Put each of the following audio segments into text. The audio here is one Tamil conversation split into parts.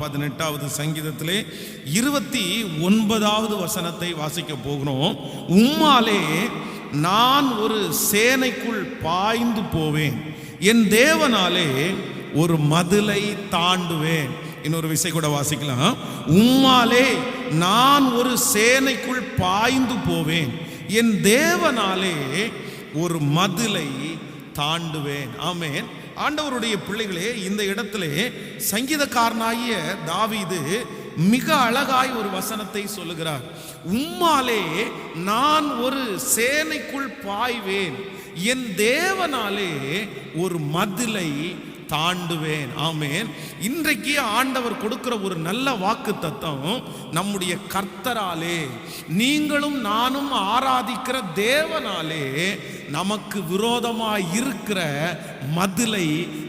பதினெட்டாவது சங்கீதத்திலே இருபத்தி ஒன்பதாவது வசனத்தை வாசிக்க போகிறோம். உம்மாலே நான் ஒரு சேனைக்குள் பாய்ந்து போவேன். என் தேவனாலே ஒரு மதுளை தாண்டுவேன். இன்னொரு விசை கூட வாசிக்கலாம். உம்மாலே நான் ஒரு சேனைக்குள் பாய்ந்து போவேன். என் தேவனாலே ஒரு மதுளை தாண்டுவேன். ஆமேன். ஆண்டவருடைய பிள்ளைகளே இந்த இடத்திலே சங்கீதக்காரனாகிய தாவீது மிக அழகாய் ஒரு வசனத்தை சொல்லுகிறார். உம்மாலே நான் ஒரு சேனைக்குள் பாய்வேன். என் தேவனாலே ஒரு மதிலை தாண்டுவேன். ஆமேன். இன்றைக்கு ஆண்டவர் கொடுக்கிற ஒரு நல்ல வாக்கு தத்துவம் நம்முடைய கர்த்தராலே. நீங்களும் நானும் ஆராதிக்கிற தேவனாலே நமக்கு விரோதமாய் இருக்கிற மதிலை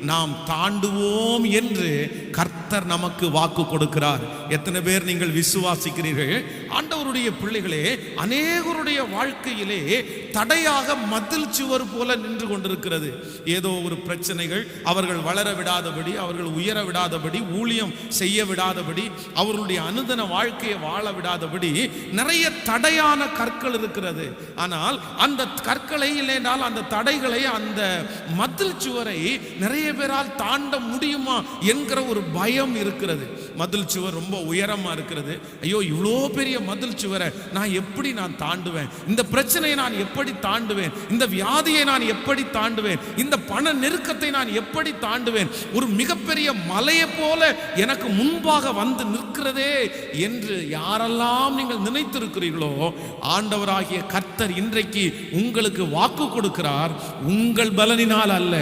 நாம் தாண்டுவோம் என்று கர்த்தர் நமக்கு வாக்கு கொடுக்கிறார். எத்தனை பேர் நீங்கள் விசுவாசிக்கிறீர்கள்? ஆண்டவருடைய பிள்ளைகளே அநேகருடைய வாழ்க்கையிலே தடையாக மதில் சுவர் போல நின்று கொண்டிருக்கிறது. ஏதோ ஒரு பிரச்சனைகள் அவர்கள் வளர விடாதபடி அவர்கள் உயர விடாதபடி ஊழியம் செய்ய விடாதபடி அவர்களுடைய அனுதன வாழ்க்கையை வாழ விடாதபடி நிறைய தடையான கற்கள் இருக்கிறது. ஆனால் அந்த கற்களை இல்லைனால் அந்த தடைகளை அந்த மதில் சுவரை நிறைய பேரால் தாண்ட முடியுமா என்கிற ஒரு பயம் இருக்கிறது. மதில் சுவர் ரொம்ப உயரமா இருக்கிறது. ஐயோ இவ்வளோ பெரிய மதில் சுவரை நான் எப்படி நான் தாண்டுவேன்? இந்த பிரச்சனையை நான் எப்படி தாண்டுவேன்? இந்த வியாதியை நான் எப்படி தாண்டுவேன்? இந்த பண நெருக்கத்தை நான் எப்படி தாண்டுவேன்? ஒரு மிகப்பெரிய மலையை போல எனக்கு முன்பாக வந்து இருக்கிறதே என்று யாரெல்லாம் நீங்கள் நினைத்திருக்கிறீர்களோ ஆண்டவராகிய கர்த்தர் இன்றைக்கு உங்களுக்கு வாக்கு கொடுக்கிறார். உங்கள் பலனினால் அல்ல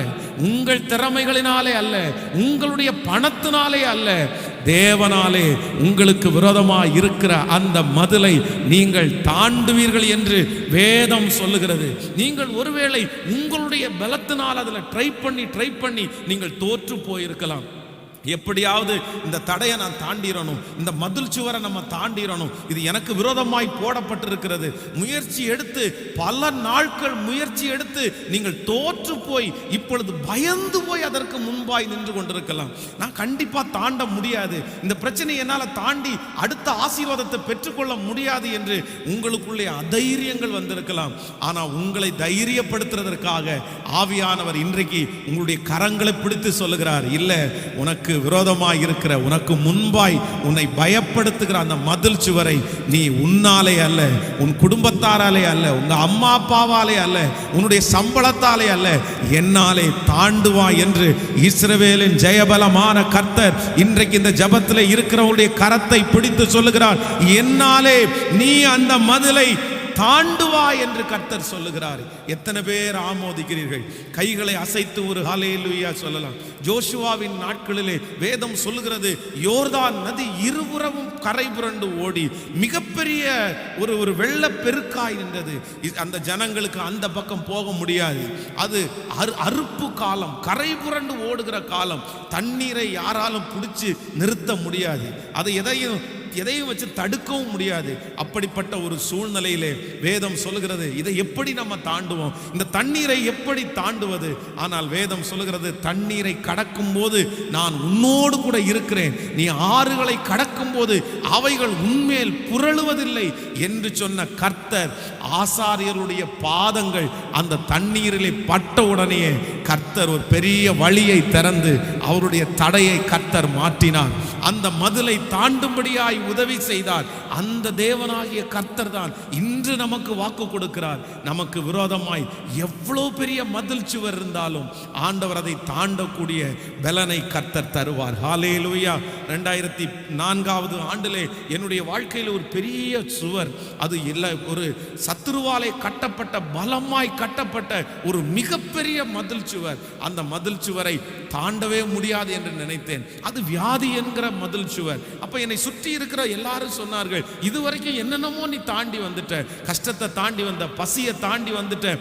உங்கள் திறமைகளினாலே அல்ல உங்களுடைய பணத்தினாலே அல்ல. தேவனாலே உங்களுக்கு விரோதமாக இருக்கிற அந்த மதிலை நீங்கள் தாண்டுவீர்கள் என்று வேதம் சொல்லுகிறது. நீங்கள் ஒருவேளை உங்களுடைய பலத்தினால் அதில் ட்ரை பண்ணி ட்ரை பண்ணி நீங்கள் தோற்று போயிருக்கலாம். எப்படியாவது இந்த தடையை நான் தாண்டிடணும் இந்த மதில் சுவரை நம்ம தாண்டிடணும். இது எனக்கு விரோதமாய் போடப்பட்டிருக்கிறது. முயற்சி எடுத்து பல நாட்கள் முயற்சி எடுத்து நீங்கள் தோற்று போய் இப்பொழுது பயந்து போய் அதற்கு முன்பாய் நின்று கொண்டிருக்கலாம். நான் கண்டிப்பாக தாண்ட முடியாது. இந்த பிரச்சனை என்னால் தாண்டி அடுத்த ஆசீர்வாதத்தை பெற்றுக்கொள்ள முடியாது என்று உங்களுக்குள்ளே அதைரியங்கள் வந்திருக்கலாம். ஆனால் உங்களை தைரியப்படுத்துறதற்காக ஆவியானவர் இன்றைக்கு உங்களுடைய கரங்களை பிடித்து சொல்லுகிறார் இல்லை உனக்கு விரோதமாய் இருக்கிற உனக்கு முன்பாய் உன்னை பயப்படுத்துகிற அந்த மதில் சுவரை நீ உன்னாலே அல்ல உன் குடும்பத்தாராலே அல்ல உங்க அம்மா அப்பாவாலே அல்ல உன்னுடைய சம்பளத்தாலே அல்ல என்னாலே தாண்டுவாய் என்று இஸ்ரவேலின் ஜெயபலமான கர்த்தர் இன்றைக்கு இந்த ஜபத்தில் இருக்கிறவங்களுடைய கரத்தை பிடித்து சொல்லுகிறார். என்னாலே நீ அந்த மதிலை தாண்டுவா என்று கர்த்தர் சொல்லுகிறார். எத்தனை பேர் ஆமோதிக்கிறீர்கள்? கைகளை அசைத்து ஒரு ஹalleluya சொல்லலாம். ஜோஷுவாவின் நாட்களிலே வேதம் சொல்லுகிறது யோர்தான் நதி இருபுறமும் கரை புரண்டு ஓடி மிகப்பெரிய ஒரு ஒரு வெள்ள பெருக்காய் நின்றது. அந்த ஜனங்களுக்கு அந்த பக்கம் போக முடியாது. அது அரு அறுப்பு காலம் கரை புரண்டு ஓடுகிற காலம். தண்ணீரை யாராலும் பிடிச்சு நிறுத்த முடியாது. அதை எதையும் எதையும் வச்சு தடுக்கவும் முடியாது. அப்படிப்பட்ட ஒரு சூழ்நிலையிலே வேதம் சொல்லுகிறது இதை எப்படி நம்ம தாண்டுவோம்? இந்த தண்ணீரை எப்படி தாண்டுவது? ஆனால் வேதம் சொல்லுகிறது தண்ணீரை கடக்கும் போது நான் உன்னோடு கூட இருக்கிறேன். நீ ஆறுகளை கடக்கும் போது அவைகள் உண்மையில் புரளுவதில்லை என்று சொன்ன கர்த்தர் ஆசாரியருடைய பாதங்கள் அந்த தண்ணீரிலே பட்ட உடனேயே கர்த்தர் ஒரு பெரிய வழியை திறந்து அவருடைய தடையை கர்த்தர் மாற்றினார். அந்த மதிலை தாண்டும்படியாய் உதவி செய்தார். அந்த தேவனாகிய கர்த்தர் தான் இன்று நமக்கு வாக்கு கொடுக்கிறார். நமக்கு விரோதமாய் எவ்வளோ பெரிய மதில் சுவர் இருந்தாலும் ஆண்டவர் அதை தாண்டக்கூடிய பலனை கர்த்தர் தருவார். ஹாலே லூயா ரெண்டாயிரத்தி நான்காவது ஆண்டிலே என்னுடைய வாழ்க்கையில் ஒரு பெரிய சுவர். அது இல்லை ஒரு சத்துருவாலை கட்டப்பட்ட பலமாய் கட்டப்பட்ட ஒரு மிகப்பெரிய மதில் சுவர். அந்த மதில் சுவரை தாண்டவே முடியாது என்று நினைத்தேன். அது வியாதி என்கிற மதில் சுவர். அப்ப என்னை சுற்றி இருக்கிற எல்லாரும் சொன்னார்கள் இதுவரைக்கும் என்னென்னமோ நீ தாண்டி வந்துட்ட. கஷ்டத்தை தாண்டி வந்த பசியை தாண்டி வந்துட்ட.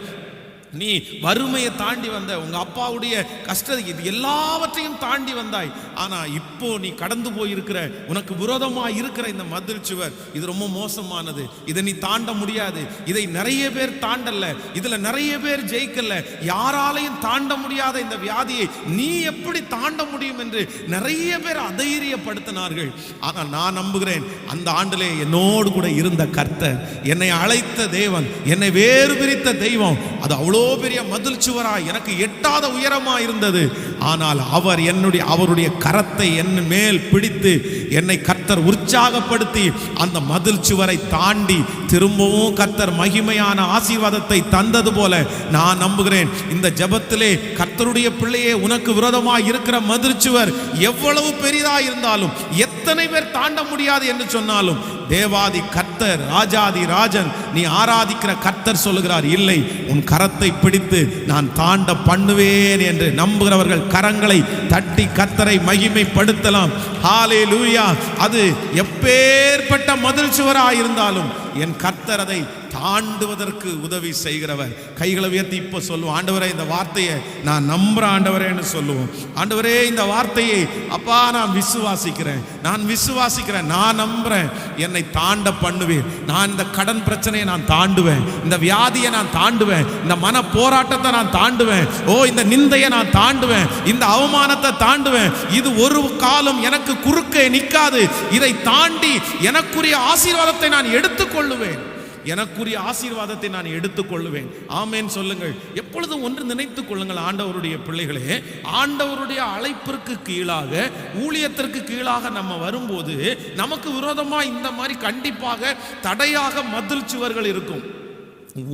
நீ வறுமையை தாண்டி வந்த உங்க அப்பாவுடைய கஷ்டம் இது எல்லாவற்றையும் தாண்டி வந்தாய். ஆனா இப்போ நீ கடந்து போயிருக்கிற உனக்கு விரோதமா இருக்கிற இந்த மதில் சுவர் இது ரொம்ப மோசமானது. இதை நீ தாண்ட முடியாது. இதை நிறைய பேர் தாண்டல இதுல நிறைய பேர் ஜெயிக்கல யாராலையும் தாண்ட முடியாத இந்த வியாதியை நீ எப்படி தாண்ட முடியும் என்று நிறைய பேர் அதைரியப்படுத்தினார்கள். ஆனா நான் நம்புகிறேன் அந்த ஆண்டிலே என்னோடு கூட இருந்த கர்த்தர் என்னை அழைத்த தேவன் என்னை வேறு பிரித்த தெய்வம் அது அவ்வளோ பெரிய மதில் சுவராய் எனக்கு எட்டாத உயரமா இருந்தது ஆனால் அவர் என்னுடைய அவருடைய கரத்தை என் மேல் பிடித்து என்னை கர்த்தர் உற்சாகப்படுத்தி அந்த மதில் சுவரை தாண்டி திரும்பவும் கர்த்தர் மகிமையான ஆசீர்வாதத்தை தந்தது போல நான் நம்புகிறேன். இந்த ஜபத்திலே கர்த்தருடைய பிள்ளையே உனக்கு விரோதமாக இருக்கிற மதில் சுவர் எவ்வளவு பெரிதாக இருந்தாலும் எத்தனை பேர் தாண்ட முடியாது என்று சொன்னாலும் தேவாதி கர்த்தர் ராஜாதி ராஜன் நீ ஆராதிக்கிற கர்த்தர் சொல்லுகிறார் இல்லை உன் கரத்தை பிடித்து நான் தாண்ட பண்ணுவேன் என்று நம்புகிறவர்கள் கரங்களை தட்டி கத்தரை மகிமைப்படுத்தலாம். ஹாலே லூயா அது எப்பேற்பட்ட மதில் சுவராக இருந்தாலும் என் கர்த்தர் அதை தாண்டுவதற்கு உதவி செய்கிறவர். கைகளை உயர்த்தி இப்போ சொல்லுவோம். ஆண்டவரே இந்த வார்த்தையை நான் நம்புற ஆண்டவரேன்னு சொல்லுவோம். ஆண்டவரே இந்த வார்த்தையை அப்பா நான் விசுவாசிக்கிறேன். நான் விசுவாசிக்கிறேன். நான் நம்புறேன். என்னை தாண்ட பண்ணுவேன் நான் இந்த கடன் பிரச்சனையை நான் தாண்டுவேன். இந்த வியாதியை நான் தாண்டுவேன். இந்த மன போராட்டத்தை நான் தாண்டுவேன். ஓ இந்த நிந்தையை நான் தாண்டுவேன். இந்த அவமானத்தை தாண்டுவேன். இது ஒரு காலம் எனக்கு குறுக்கே நிற்காது. இதை தாண்டி எனக்குரிய ஆசீர்வாதத்தை நான் கொள்ளுவேன் எனக்குரிய ஆசீர்வாதத்தை நான் எடுத்துக்கொள்ளுவேன். ஆமேன் சொல்லுங்கள். எப்பொழுதும் ஒன்று நினைத்துக் கொள்ளுங்கள் ஆண்டவருடைய பிள்ளைகளே. ஆண்டவருடைய அழைப்பிற்கு கீழாக ஊழியத்திற்கு கீழாக நம்ம வரும்போது நமக்கு விரோதமா இந்த மாதிரி கண்டிப்பாக தடையாக மதில் சுவர்கள் இருக்கும்.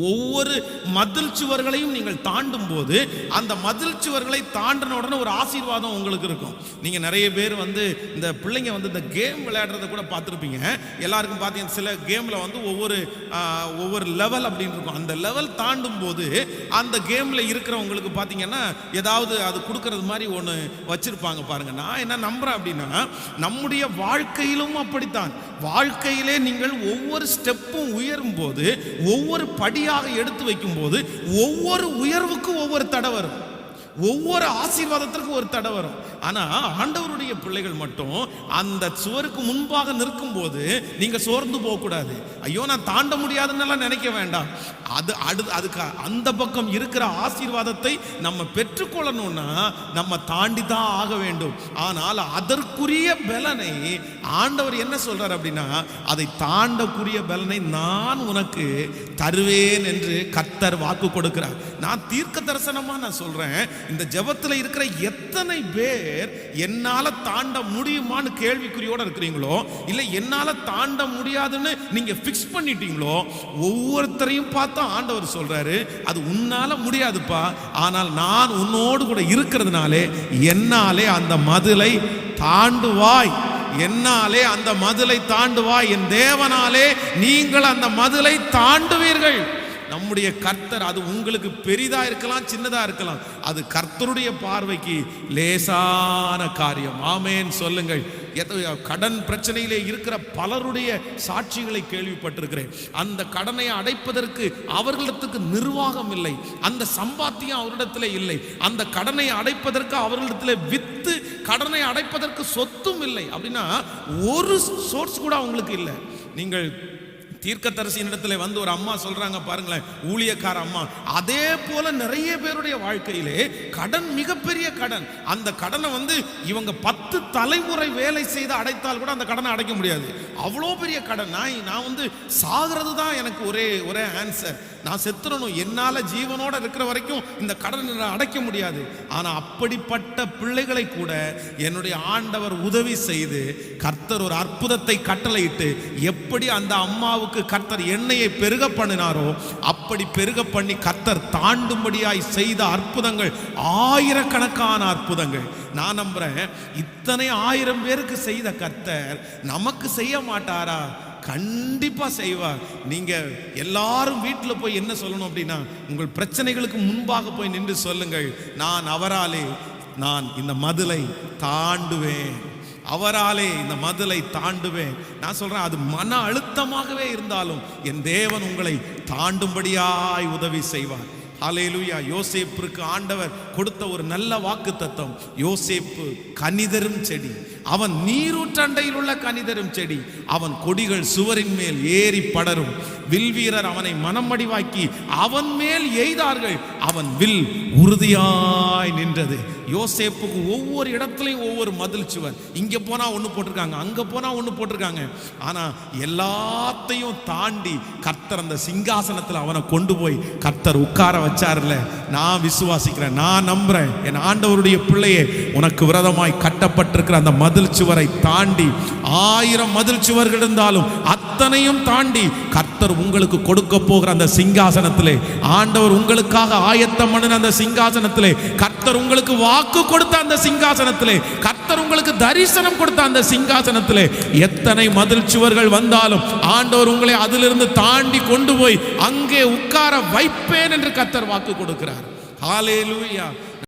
ஒவ்வொரு மதில் சுவர்களையும் நீங்கள் தாண்டும் போது அந்த மதில் சுவர்களை தாண்டின உடனே ஒரு ஆசீர்வாதம் உங்களுக்கு இருக்கும். நீங்கள் நிறைய பேர் வந்து இந்த பிள்ளைங்க வந்து இந்த கேம் விளையாடுறத கூட பார்த்துருப்பீங்க. எல்லாருக்கும் பார்த்தீங்கன்னா சில கேமில் வந்து ஒவ்வொரு ஒவ்வொரு லெவல் அப்படின்னு இருக்கும். அந்த லெவல் தாண்டும் போது அந்த கேமில் இருக்கிறவங்களுக்கு பார்த்தீங்கன்னா ஏதாவது அது கொடுக்கறது மாதிரி ஒன்று வச்சுருப்பாங்க பாருங்கள் நான் என்ன நம்புறேன் அப்படின்னா நம்முடைய வாழ்க்கையிலும் அப்படித்தான். வாழ்க்கையிலே நீங்கள் ஒவ்வொரு ஸ்டெப்பும் உயரும் போது ஒவ்வொரு படியாக எடுத்து வைக்கும் போது ஒவ்வொரு உயர்வுக்கும் ஒவ்வொரு தடை வரும். ஒவ்வொரு ஆசீர்வாதத்திற்கும் ஒரு தடை வரும். ஆனால் ஆண்டவருடைய பிள்ளைகள் மட்டும் அந்த சுவருக்கு முன்பாக நிற்கும் போது நீங்கள் சோர்ந்து போகக்கூடாது. ஐயோ நான் தாண்ட முடியாதுன்னு நினைக்க வேண்டாம். அது அடு அதுக்கு அந்த பக்கம் இருக்கிற ஆசீர்வாதத்தை நம்ம பெற்றுக்கொள்ளணும்னா நம்ம தாண்டி தான் ஆக வேண்டும். ஆனால் அதற்குரிய பலனை ஆண்டவர் என்ன சொல்றார் அப்படின்னா அதை தாண்டக்கூடிய பலனை நான் உனக்கு தருவேன் என்று கத்தர் வாக்கு கொடுக்கிறார். நான் தீர்க்க தரிசனமா நான் சொல்றேன் இந்த ஜெபத்துல இருக்கிற எத்தனை பேர் என்னால தாண்ட முடியுமான்னு கேள்விக்குறியோட இருக்கிறீங்களோ இல்லை என்னால தாண்ட முடியாதுன்னு நீங்க ஃபிக்ஸ் பண்ணிட்டீங்களோ ஒவ்வொருத்தரையும் பார்த்தா ஆண்டவர் சொல்றாரு அது உன்னால முடியாதுப்பா ஆனால் நான் உன்னோடு கூட இருக்கிறதுனாலே என்னாலே அந்த மதுளை தாண்டுவாய். என்னாலே அந்த மதுளை தாண்டுவா? என் தேவனாலே நீங்கள் அந்த மதுளை தாண்டுவீர்கள். நம்முடைய கர்த்தர் அது உங்களுக்கு பெரிதா இருக்கலாம் சின்னதா இருக்கலாம். அது கர்த்தருடைய பார்வைக்கு லேசான காரியம். ஆமேன். சொல்லுங்கள். கடன் பிரச்சனையிலே இருக்கிற பலருடைய சாட்சிகளை கேள்விப்பட்டிருக்கிறேன். அந்த கடனை அடைப்பதற்கு அவர்களிடத்துக்கு நிர்வாகம் இல்லை. அந்த சம்பாத்தியம் அவரிடத்தில் இல்லை. அந்த கடனை அடைப்பதற்கு அவர்களிடத்தில் வித் கடனை அடைப்பதற்கு சொத்தும் இல்லை. அப்படின்னா ஒரு சோர்ஸ் கூட அவங்களுக்கு இல்லை. நீங்கள் தீர்க்கதரிசியின் இடத்துல வந்து ஒரு அம்மா சொல்றாங்க பாருங்களேன் ஊழியக்கார அம்மா. அதே போல நிறைய பேருடைய வாழ்க்கையிலே கடன் மிகப்பெரிய கடன். அந்த கடனை வந்து இவங்க பத்து தலைமுறை வேலை செய்து அடைத்தால் கூட அந்த கடனை அடைக்க முடியாது. அவ்வளோ பெரிய கடன். நான் நான் வந்து சாகிறது தான் எனக்கு ஒரே ஒரே ஆன்சர் நான் செத்துறணும். என்னால ஜீவனோட இருக்கிற வரைக்கும் இந்த கடனை அடைக்க முடியாது. ஆனா அப்படிப்பட்ட பிள்ளைகளை கூட என்னுடைய ஆண்டவர் உதவி செய்து கர்த்தர் ஒரு அற்புதத்தை கட்டளையிட்டு எப்படி அந்த அம்மாவுக்கு கர்த்தர் எண்ணெயை பெருக பண்ணினாரோ அப்படி பெருக பண்ணி கர்த்தர் தாண்டும்படியாய் செய்த அற்புதங்கள் ஆயிரக்கணக்கான அற்புதங்கள். நான் நம்புறேன் இத்தனை ஆயிரம் பேருக்கு செய்த கர்த்தர் நமக்கு செய்ய மாட்டாரா? கண்டிப்பாக செய்வார் நீங்கள் எல்லாரும் வீட்டில் போய் என்ன சொல்லணும் அப்படின்னா உங்கள் பிரச்சனைகளுக்கு முன்பாக போய் நின்று சொல்லுங்கள். நான் அவராலே நான் இந்த மதுளை தாண்டுவேன். அவராலே இந்த மதுளை தாண்டுவேன். நான் சொல்றேன் அது மன அழுத்தமாகவே இருந்தாலும் என் தேவன் உங்களை தாண்டும்படியாய் உதவி செய்வார். ஹalleluya யோசேப்பிற்கு ஆண்டவர் கொடுத்த ஒரு நல்ல வாக்கு தத்துவம் யோசேப்பு கனிதரும் செடி. அவன் நீரூற்றண்டையில் உள்ள கனிதரும் செடி. அவன் கொடிகள் சுவரின் மேல் ஏறி படரும். வில் வீரர் அவனை மனமடிவாக்கி அவன் மேல் எய்தார்கள். அவன் வில் உறுதியாய் நின்றது. யோசேப்புக்கு ஒவ்வொரு இடத்துலையும் ஒவ்வொரு மதில் சுவர் இங்க போனா ஒண்ணு போட்டிருக்காங்க அங்க போனா ஒண்ணு போட்டிருக்காங்க. ஆனா எல்லாத்தையும் தாண்டி கர்த்தர் அந்த சிங்காசனத்துல அவனை கொண்டு போய் கர்த்தர் உட்கார வச்சார்ல. நான் விசுவாசிக்கிறேன் நான் நம்புறேன். என் ஆண்டவருடைய பிள்ளையே உனக்கு விரதமாய் கட்டப்பட்டிருக்கிற அந்த மதில் சுவரை தாண்டி ஆயிரம் மதில் சுவர்கள் இருந்தாலும் அத்தனையும் தாண்டி கர்த்தர் உங்களுக்கு கொடுக்க போகிற அந்த சிங்காசனத்திலே ஆண்டவர் உங்களுக்காக ஆயத்தம் பண்ணின அந்த சிங்காசனத்திலே கர்த்தர் உங்களுக்கு வா வாக்கு கொடுத்த அந்த சிங்காசனத்திலே கர்த்தர் உங்களுக்கு தரிசனம் கொடுத்த அந்த சிங்காசனத்திலே எத்தனை மதில் சுவர்கள் வந்தாலும் ஆண்டவர் உங்களை அதிலிருந்து தாண்டி கொண்டு போய் அங்கே உட்கார வைப்பேன் என்று கர்த்தர் வாக்கு கொடுக்கிறார். ஹalleluya.